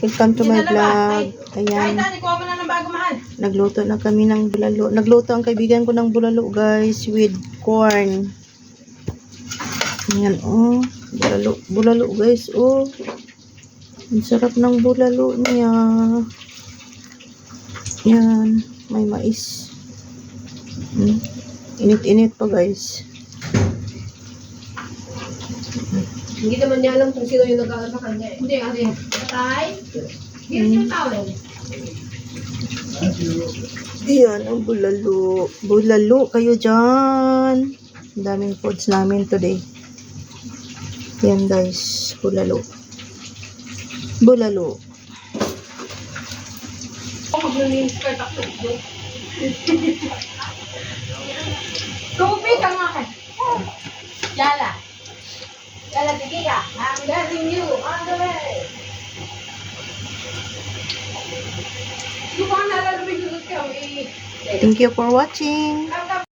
Welcome to my vlog. Ayan, nagluto na kami ng bulalo. Nagluto ang kaibigan ko ng bulalo, guys, with corn. Ayan, oh. Bulalo, bulalo, guys, oh. Ang sarap ng bulalo niya. Yan, may mais. Hmm. Init-init pa, guys. Hindi naman niya alam kung sino yung nag-aaral sa kanya. eh. Hindi, kasi patay. Here's your towel. Ayan, ang bulalo. Bulalo kayo dyan. Ang daming foods namin today. Yan guys, bulalo. Bulalo. Yun. Tubig ka nga ka. Yala. Yala, tigil ka. I'm getting you on the way. Yung mga nalalabig yung kami. Thank you for watching.